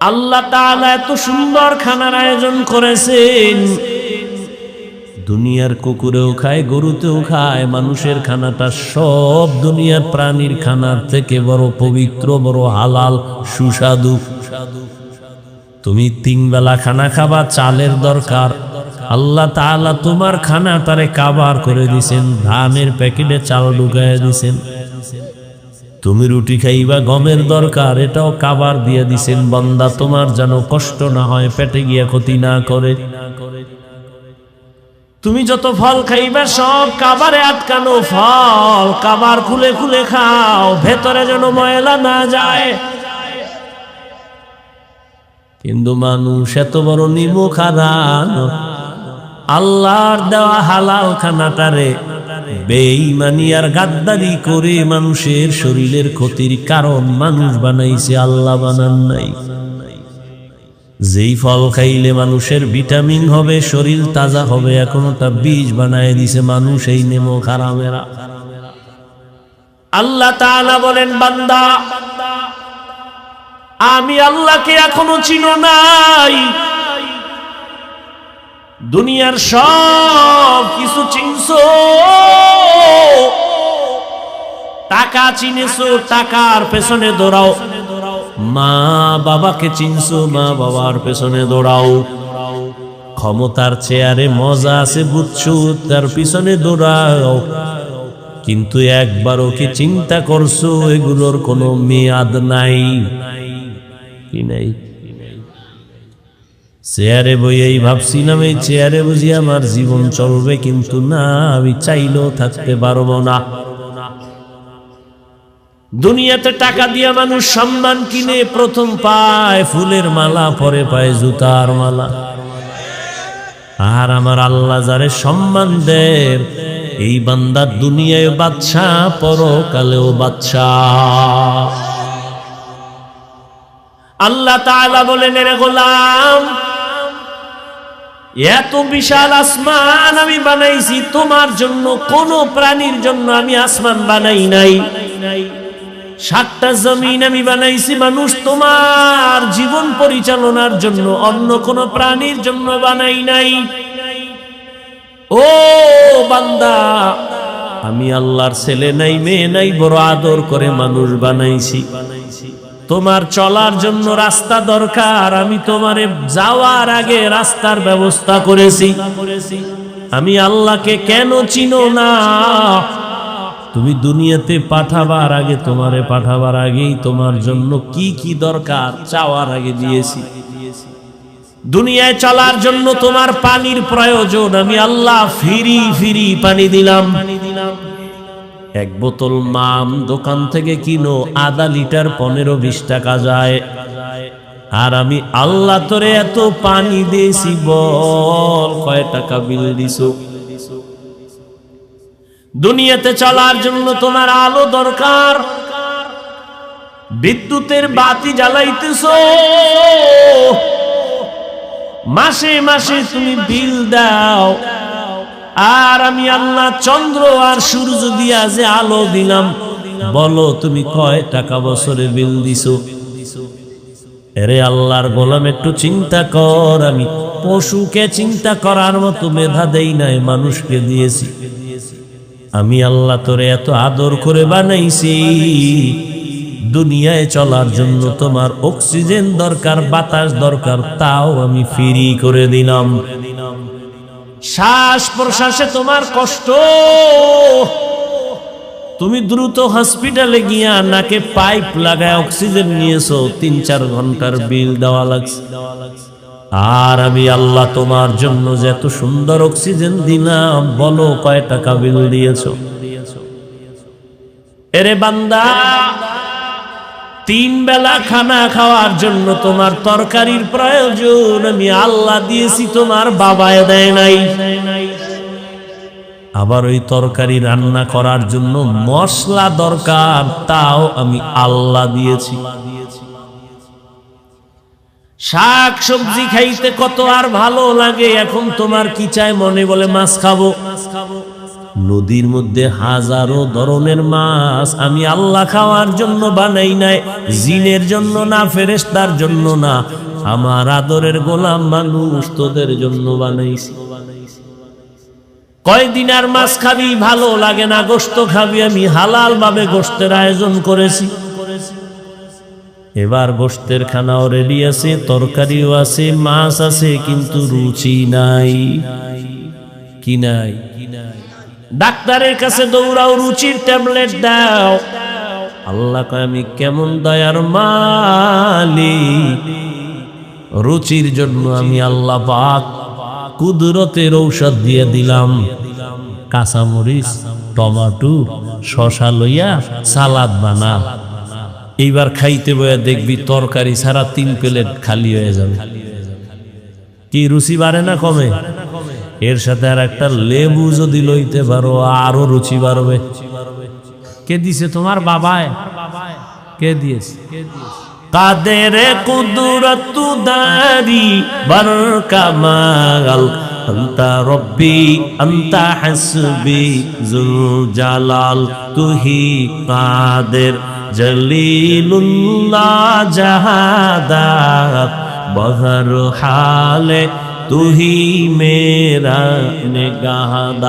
আল্লাহ তাআলা এত সুন্দর খানার আয়োজন করেছেন। দুনিয়ার কুকুরেও খায়, গরুতেও খায়, মানুষের খানাটা সব দুনিয়ার প্রাণীর খানার থেকে বড় পবিত্র, বড় হালাল, সুস্বাদু। তুমি তিন বেলা খানা খাবা, চালের দরকার। আল্লাহ তাআলা তোমার খানা তারে কাবার করে দিছেন, ধানের প্যাকেটে চাল ঢুকাইয়া দিছেন। তুমি রুটি খাইবা, গমের দরকার, এটাও কাবার দিয়ে দিছেন বন্দা। তোমার যেন কষ্ট না হয়, পেটে গিয়া ক্ষতি না করে। তুমি যত ফল খাইবা, সব কাবারে আটকানো ফল। কাবার খুলে খুলে খাও, ভেতরে যেন ময়লা না যায়। কিন্তু মানুষ এত বড় নিমুখ হারান আল্লাহর দেওয়া হালাল খানাটারে বেঈমানি আর গাদ্দারি করে মানুষের শরীরের ক্ষতির কারণ মানুষ বানাইছে, আল্লাহ বানান নাই। যেই ফল খাইলে মানুষের ভিটামিন হবে, শরীর তাজা হবে, এখনও তা বীজ বানায় দিছে মানুষ, এই নেমো খারামেরা। আল্লাহ তাআলা বলেন, বান্দা, আমি আল্লাহকে এখনও চিনো নাই। দুনিয়ার সব কিছু চিনছো? টাকা চিনেছো, টাকার পেছনে দৌড়াও। মা বাবাকে চিনছো, মা বাবার পেছনে দৌড়াও। ক্ষমতার চেয়ারে মজা আছে বুঝছ, তার পিছনে দৌড়াও। কিন্তু একবারও কি চিন্তা করছ, এগুলোর কোনো মেয়াদ নাই? কি নাই? চেয়ারে বইয়েই ভাবছিলাম, এই চেয়ারে বুঝি আমার জীবন চলবে কিন্তু না, আমি চাইলেও থাকতে পারব না। দুনিয়াতে টাকা দিয়ে মানুষ সম্মান কিনে প্রথম পায়, ফুলের মালা, পরে পায় জুতার মালা। আর আমার আল্লাহ যারে সম্মান দেয় এই বান্দা দুনিয়ায় বাচ্চা পরকালেও বাচ্চা আল্লাহ তাআলা বলেন রে গোলাম এত বিশাল আসমান আমি বানাইছি, তোমার জন্য কোন প্রাণীর জন্য আমি আসমান বানাই নাই। সাতটা জমিন আমি বানাইছি, মানুষ তোমার জীবন পরিচালনার জন্য, অন্য কোন প্রাণীর জন্য বানাই নাই। ও বান্দা, আমি আল্লাহর ছেলে নাই, মেয়ে নাই, বড় আদর করে মানুষ বানাইছি। তোমার চলার জন্য রাস্তা দরকার। আমি তোমারে যাওয়ার আগে রাস্তার ব্যবস্থা করেছি। আমি আল্লাহকে কেন চিনো না? তুমি দুনিয়াতে পাঠাবার আগে, তোমারে পাঠাবার আগেই তোমার জন্য কি কি দরকার চাওয়ার আগে দিয়েছি। দুনিয়ায় চলার জন্য তোমার পানির প্রয়োজন। আমি আল্লাহ ফিরি ফিরি পানি দিলাম। এক বোতল মাম দোকান থেকে কিনো আধা লিটার পনেরো বিশ টাকা যায়। আর আমি, আল্লাহ, তোরে এত পানি দিয়েছি, বল, কয় টাকা বিল দিছো? দুনিয়াতে চলার জন্য তোমার আলো দরকার। বিদ্যুতের বাতি জ্বালাইতেছ। মাসে মাসে তুমি বিল দাও। আর আমি আল্লাহ চন্দ্র আর সূর্য দিয়া যে আলো দিলাম, বলো তুমি কয় টাকা বছরে বিল দিছো? এরে আল্লাহর গোলাম, একটু চিন্তা কর আমি। পশুকে চিন্তা করার মতো মেধা দেই নাই, মানুষকে দিয়েছি। আমি আল্লাহ তোরে এত আদর করে বানাইছি। দুনিয়ায় চলার জন্য তোমার অক্সিজেন দরকার, বাতাস দরকার, তাও আমি ফ্রি করে দিলাম। শ্বাস প্রশ্বাসে তোমার কষ্ট। তুমি দ্রুত হসপিটালে গিয়া নাকে পাইপ লাগায় অক্সিজেন নিয়েছো, তিন চার ঘণ্টার বিল দেওয়া লাগছে। আর আমি আল্লাহ তোমার জন্য যে এত সুন্দর অক্সিজেন দিলাম, বলো কয় টাকা বিল দিয়েছ? এরে বান্দা তিন বেলা খানা খাওয়ার জন্য তোমার তরকারির প্রয়োজন, আমি আল্লাহ দিয়েছি, তোমার বাবায় দেয় নাই। আবার ওই তরকারি রান্না করার জন্য মশলা দরকার, তাও আমি আল্লাহ দিয়েছি। শাক সবজি খাইতে কত আর ভালো লাগে, এখন তোমার কি চায় মনে বলে মাছ খাব মাছ খাব। নদীর মধ্যে হাজারো ধরনের মাছ আমি আল্লাহ খাওয়ার জন্য বানাই নাই, জিনের জন্য না ফেরেস্তার জন্য না। আমার আদরের গোলাম মানুষ তোদের জন্য বানাইছি। কয়দিন আর মাছ খাবি, ভালো লাগে না, গোস্ত খাবি, আমি হালাল ভাবে গোস্তের আয়োজন করেছি। এবার গোস্তের খানাও রেডি আছে, তরকারিও আছে, মাছ আছে, কিন্তু রুচি নাই। কি নাই? ডাক্তারের কাছে দৌড়াও, রুচির ট্যাবলেট দাও। আল্লাহ আমি কেমন দয়ার মালি রুচির জন্য আমি আল্লাহ পাক কুদরতের ঔষধ দিয়ে দিলাম। কাঁচামরিচ, টমাটো শশা লইয়া সালাদ বানা। এইবার খাইতে বয়া দেখবি তরকারি সারা তিন প্লেট খালি হয়ে যাবে। কি, রুচি বাড়ে না কমে? এর সাথে আর একটা লেবু যদি লইতে পারো, আরও রুচি বাড়বে। কে দিছে তোমার বাবায়? কে দিয়েছে? কে দিয়েছে কাদের কুদরত দারি বর কামাল আন্তা রব্বি, আন্তা হাসবি জুল জালাল তুহি কাদের জলিলুল্লাহ জাহাদা, বহর হালে तू ही मेरा निगाहदार